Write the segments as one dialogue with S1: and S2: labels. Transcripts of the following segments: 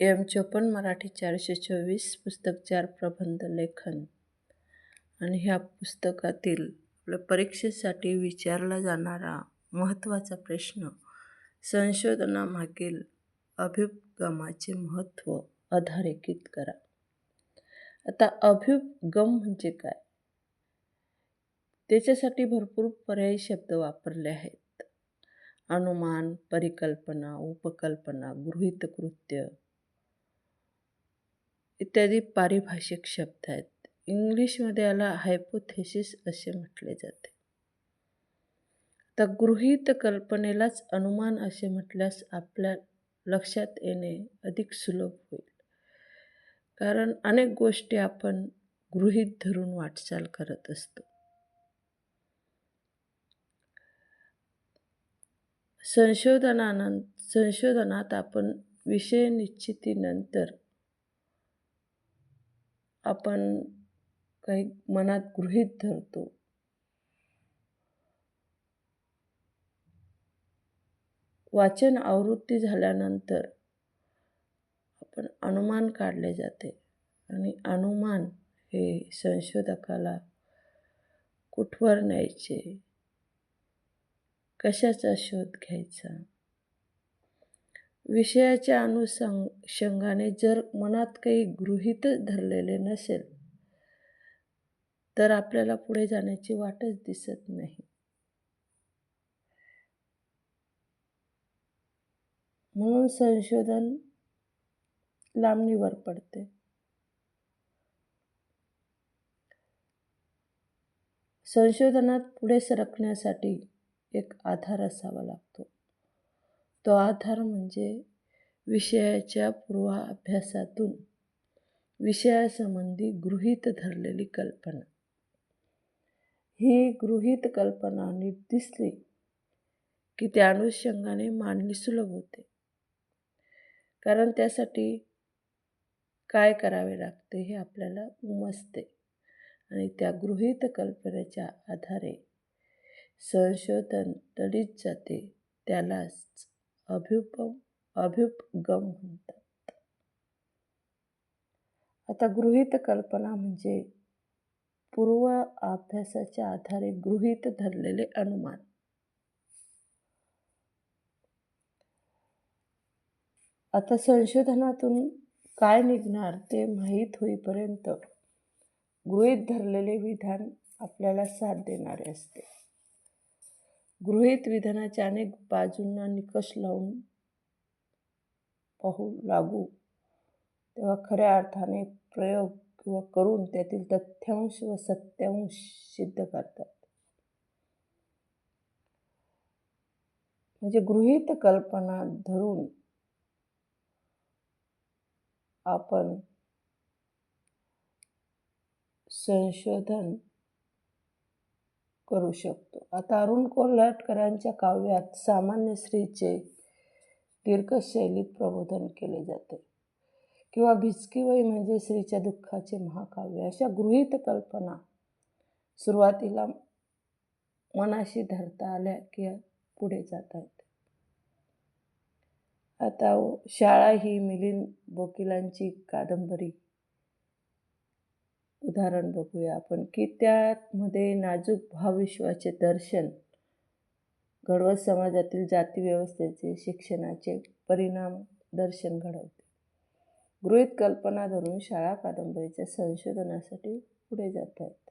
S1: M चोपन्न मराठी चारशे चोवीस पुस्तक चार प्रबंध लेखन. आणि ह्या पुस्तकातील आपल्या परीक्षेसाठी विचारला जाणारा महत्त्वाचा प्रश्न संशोधनामागील अभ्युपगमाचे महत्त्व अधोरेखित करा. आता अभ्युपगम म्हणजे काय? त्याच्यासाठी भरपूर पर्यायी शब्द वापरले आहेत. अनुमान परिकल्पना उपकल्पना गृहीतकृत्य इत्यादी पारिभाषिक शब्द आहेत. इंग्लिशमध्ये याला हायपोथेसिस असे म्हटले जाते. तर गृहीत कल्पनेलाच अनुमान असे म्हटल्यास आपल्या लक्षात येणे अधिक सुलभ होईल. कारण अनेक गोष्टी आपण गृहीत धरून वाटचाल करत असतो. संशोधनानं संशोधनात आपण विषय निश्चितीनंतर आपण काही मनात गृहीत धरतो. वाचन आवृत्ती झाल्यानंतर आपण अनुमान काढले जाते आणि अनुमान हे संशोधकाला कुठवर न्यायचे? कशाचा शोध घ्यायचा? विषयाच्या अनुषंगाने जर मनात काही गृहीतच धरलेले नसेल तर आपल्याला पुढे जाण्याची वाटच दिसत नाही. म्हणून संशोधन लांबणीवर पडते. संशोधनात पुढे सरकण्यासाठी एक आधार असावा लागतो. तो आधार म्हणजे विषयाच्या पूर्वाभ्यासातून विषयासंबंधी गृहीत धरलेली कल्पना. ही गृहीत कल्पना नीट दिसली की त्या अनुषंगाने मांडणी सुलभ होते. कारण त्यासाठी काय करावे लागते हे आपल्याला उमजते आणि त्या गृहीत कल्पनेच्या आधारे संशोधन तडीत जाते त्यालाच अभ्युपम अभ्युपगम म्हणतात. आता गृहीत कल्पना म्हणजे पूर्व अभ्यासाच्या आधारे गृहीत धरलेले अनुमान. आता संशोधनातून काय निघणार ते माहीत होईपर्यंत गृहीत धरलेले विधान आपल्याला साथ देणारे असते. गृहीत विधानाच्या अनेक बाजूंना निकष लावून पाहू लागू. तेव्हा खऱ्या अर्थाने प्रयोग किंवा करून त्यातील तथ्यांश व सत्यांश सिद्ध करतात. म्हणजे गृहीत कल्पना धरून आपण संशोधन करू शकतो. आता अरुण कोल्हाटकरांच्या काव्यात सामान्य स्त्रीचे दीर्घशैलीत प्रबोधन केले जाते. किंवा भिचकीवई म्हणजे स्त्रीच्या दुःखाचे महाकाव्य. अशा गृहीत कल्पना सुरुवातीला मनाशी धरता आल्या की पुढे जात आहेत. आता शाळा ही मिलिंद बोकिलांची कादंबरी उदाहरण बघूया आपण की त्यामध्ये नाजूक भावविश्वाचे दर्शन घडवत समाजातील जातीव्यवस्थेचे शिक्षणाचे परिणाम दर्शन घडवते. गृहित कल्पना धरून शाळा कादंबरीच्या संशोधनासाठी पुढे जात आहेत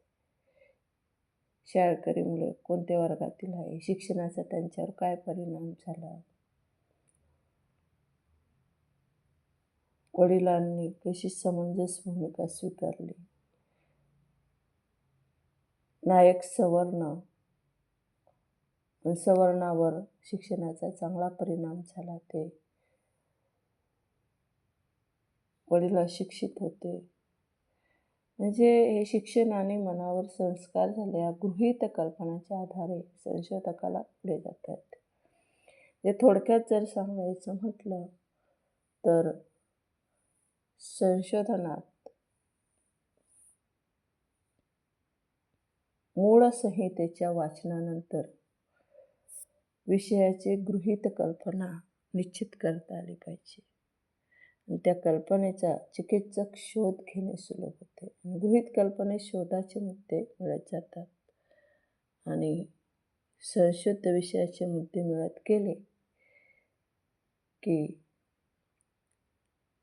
S1: शाळकरी मुले कोणत्या वर्गातील आहे? शिक्षणाचा त्यांच्यावर काय परिणाम झाला? वडिलांनी कशी समंजस भूमिका स्वीकारली? नायक सवर्ण. सवर्णावर शिक्षणाचा चांगला परिणाम झाला ते. वडील अशिक्षित होते. म्हणजे हे शिक्षण आणि मनावर संस्कार झालेल्या गृहित गृहीत कल्पनाच्या आधारे संशोधकाला पुढे जातात हे म्हणजे थोडक्यात जर सांगायचं म्हटलं तर संशोधनात मूळ संहितेच्या वाचनानंतर विषयाचे गृहीत कल्पना निश्चित करता आली पाहिजे. आणि त्या कल्पनेचा चिकित्सक शोध घेणे सुलभ होते. गृहीत कल्पनेत शोधाचे मुद्दे मिळत जातात. आणि संशुद्ध विषयाचे मुद्दे मिळत गेले की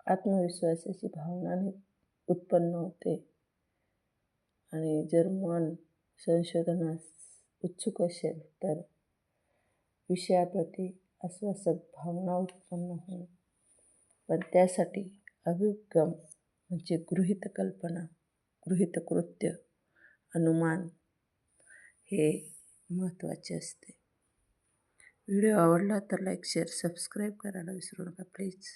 S1: आत्मविश्वासाची भावना उत्पन्न होते. आणि जर मन संशोधनास उत्सुक असेल तर विषयाप्रती आश्वासक भावना उत्पन्न होईल. पण त्यासाठी अभिगम म्हणजे गृहित कल्पना गृहित कृत्य अनुमान हे महत्त्वाचे असते. व्हिडिओ आवडला तर लाईक शेअर सबस्क्राईब करायला विसरू नका प्लीज.